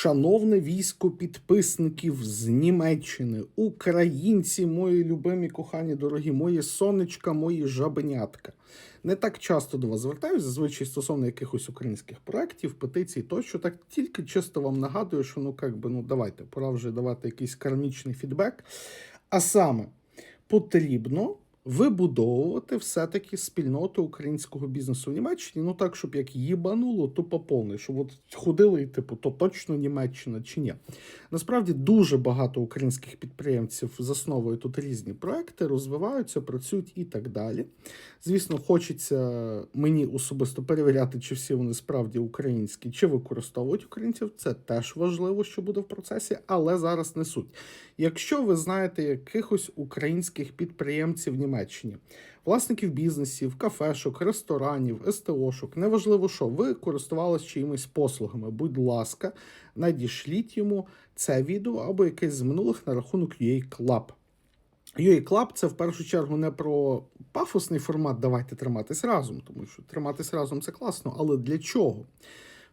Шановне військо підписників з Німеччини, українці, мої любимі, кохані, дорогі, мої сонечка, мої жабенятка. Не так часто до вас звертаюся, зазвичай стосовно якихось українських проєктів, петицій, тощо так тільки чисто вам нагадую, що ну як би, ну давайте, пора вже давати якийсь кармічний фідбек. А саме потрібно вибудовувати все-таки спільноту українського бізнесу в Німеччині. Ну так, щоб як їбануло, то по повній, щоб от ходили типу, то точно Німеччина чи ні. Насправді дуже багато українських підприємців засновують тут різні проекти, розвиваються, працюють і так далі. Звісно, хочеться мені особисто перевіряти, чи всі вони справді українські, чи використовують українців. Це теж важливо, що буде в процесі, але зараз не суть. Якщо ви знаєте якихось українських підприємців в Німеччині, власників бізнесів, кафешок, ресторанів, СТОшок, неважливо що, ви користувалися чиїмись послугами. Будь ласка, надішліть йому це відео або якесь з минулих на рахунок UA Club. UA Club – це в першу чергу не про пафосний формат давайте триматись разом, тому що триматись разом це класно, але для чого?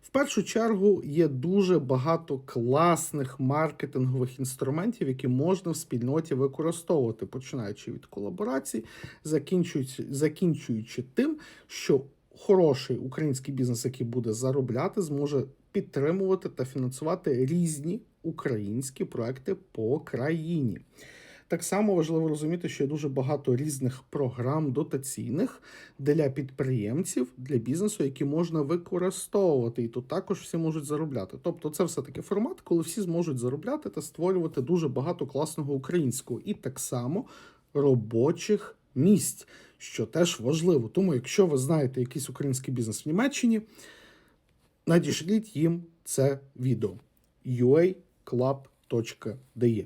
В першу чергу є дуже багато класних маркетингових інструментів, які можна в спільноті використовувати, починаючи від колаборацій, закінчуючи, закінчуючи тим, що хороший український бізнес, який буде заробляти, зможе підтримувати та фінансувати різні українські проекти по країні. Так само важливо розуміти, що є дуже багато різних програм дотаційних для підприємців, для бізнесу, які можна використовувати, і тут також всі можуть заробляти. Тобто, це все таки формат, коли всі зможуть заробляти та створювати дуже багато класного українського, і так само робочих місць, що теж важливо. Тому, якщо ви знаєте якийсь український бізнес в Німеччині, надішліть їм це відео uaclub.de.